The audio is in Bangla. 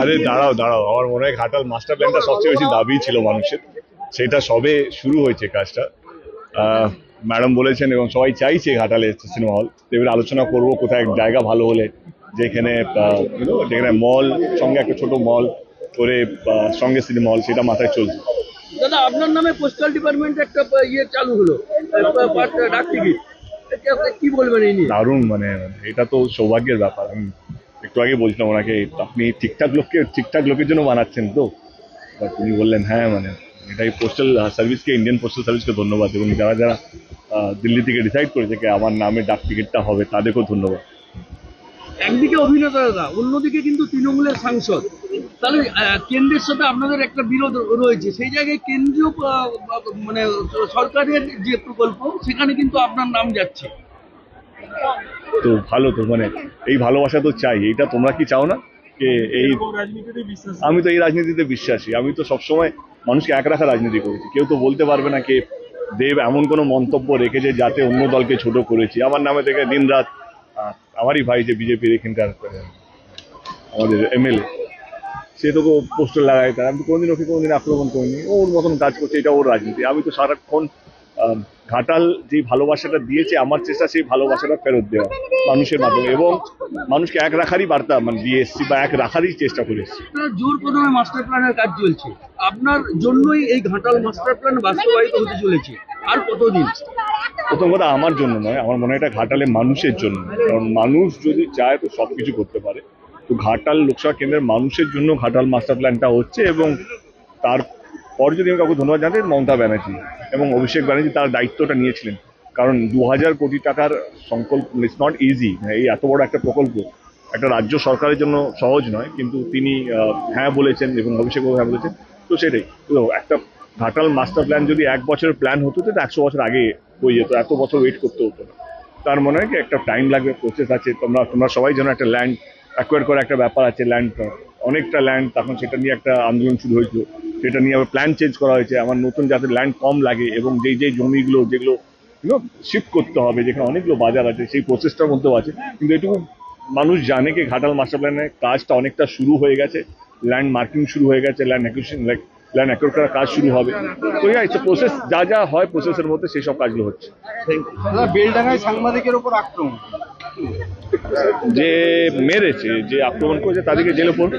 আরে দাঁড়াও দাঁড়াও। আমার মনে হয় ঘাটাল মাস্টার প্ল্যানটা সবচেয়ে বেশি দাবি ছিল মানুষের। সেটা সবে শুরু হয়েছে কাজটা। ম্যাডাম বলেছেন এবং সবাই চাইছে ঘাটালে সিনেমা হল। এবার আলোচনা করব কোথায় জায়গা ভালো হলে যেখানে যেখানে মল সঙ্গে একটা ছোট মল করে সঙ্গে সিনেমা হল সেটা মাথায় চলছে। দাদা আপনার নামে পোস্টাল ডিপার্টমেন্ট একটা ইয়ে চালু হলো। ডাক টিকিট। কি বলবেন এই নিয়ে? দারুণ মানে এটা তো সৌভাগ্যের ব্যাপার। একটু আগে বলছিলাম ওনাকে, আপনি ঠিকঠাক লোককে ঠিকঠাক লোকের জন্য বানাচ্ছেন তো? তা তিনি বললেন হ্যাঁ মানে এটাই পোস্টাল সার্ভিসকে ইন্ডিয়ান পোস্টাল সার্ভিসকে ধন্যবাদ এবং যারা যারা দিল্লি থেকে ডিসাইড করেছে যে আমার নামে ডাক টিকিটটা হবে, তাদেরকেও ধন্যবাদ। একদিকে অভিনেতা দাদা, অন্যদিকে কিন্তু তৃণমূলের সাংসদ। তাহলে কেন্দ্রের সাথে আপনাদের একটা বিরোধ রয়েছে। সেই জায়গায় কেন্দ্রীয় মানে সরকারের যে প্রকল্প, সেখানে কিন্তু আপনার নাম যাচ্ছে। তো ভালো তো মানে এই ভালোবাসা তো চাই এইটা তোমরা কি চাও না? যে এই আমি তো এই রাজনীতিতে বিশ্বাসী আমি তো সবসময় মানুষকে এক রাখা রাজনীতি করেছি। কেউ তো বলতে পারবে না কে দেব এমন কোনো মন্তব্য রেখেছে যাতে অন্য দলকে ছোট করেছি। আমার নামে থেকে দিনরাত আহ, আমারই ভাই যে বিজেপির এখানকার আমাদের এমএলএ সে তো পোস্টার লাগায় তার। আমি কোনোদিন ওকে কোনোদিন আক্রমণ করিনি। ওর মতন কাজ করছে এটা ওর রাজনীতি। আমি তো সারাক্ষণ ঘাটাল যে ভালোবাসাটা দিয়েছে আমার চেষ্টা সেই ভালোবাসাটা ফেরত দেওয়া মানুষের মাধ্যমে। এবং মানুষকে এক রাখারই বার্তা মানে দিয়ে এসছি বা এক রাখারই চেষ্টা করে এসছি। জোর কদমে মাস্টার প্ল্যানের কাজ চলছে। আপনার জন্যই এই ঘাটাল মাস্টার প্ল্যান বাস্তবায়িত হতে চলেছে। আর কতদিন? প্রথম কথা আমার জন্য নয় আমার মনে হয় এটা ঘাটালে মানুষের জন্য। কারণ মানুষ যদি চায় তো সব কিছু করতে পারে। তো ঘাটাল লোকসভা কেন্দ্রের মানুষের জন্য ঘাটাল মাস্টার প্ল্যানটা হচ্ছে এবং তারপর যদি আমি কাউকে ধন্যবাদ জানাই মমতা ব্যানার্জি এবং অভিষেক ব্যানার্জি তার দায়িত্বটা নিয়েছিলেন। কারণ দু হাজার কোটি টাকার সংকল্প ইটস নট ইজি এই এত বড় একটা প্রকল্প একটা রাজ্য সরকারের জন্য সহজ নয়, কিন্তু তিনি হ্যাঁ বলেছেন এবং অভিষেক হ্যাঁ বলেছেন, তো সেটাই। তো একটা ঘাটাল মাস্টার প্ল্যান যদি এক বছরের প্ল্যান হতো, তো একশো বছর আগে হয়ে যেত, এত বছর ওয়েট করতে হতো না। তার মনে হয় কি, একটা টাইম লাগবে প্রসেস আছে, তোমরা তোমরা সবাই যেন একটা ল্যান্ড অ্যাকোয়ার করার একটা ব্যাপার আছে ল্যান্ড অনেকটা ল্যান্ড তখন সেটা নিয়ে একটা আন্দোলন শুরু হয়েছিল। সেটা নিয়ে আবার প্ল্যান চেঞ্জ করা হয়েছে। আমার নতুন যাতে ল্যান্ড কম লাগে এবং যেই যেই জমিগুলো যেগুলো শিফট করতে হবে যেখানে অনেকগুলো বাজার আছে সেই প্রসেসটার মধ্যেও আছে। কিন্তু এটুকু মানুষ জানে কি ঘাটাল মাস্টার প্ল্যানের কাজটা অনেকটা শুরু হয়ে গেছে। ল্যান্ড মার্কিং শুরু হয়ে গেছে ল্যান্ড অ্যাকুইশন ল্যান্ড অ্যাকোয়ার করার কাজ শুরু হবে। তো ইয়া ইটস প্রসেস যা যা হয় প্রসেসের মধ্যে সেই সব কাজগুলো হচ্ছে। বেলডাঙ্গায় সাংবাদিকের ওপর আক্রমণ। যে মেরেছে যে আক্রমণ করেছে তাদেরকে জেলে পড়বে।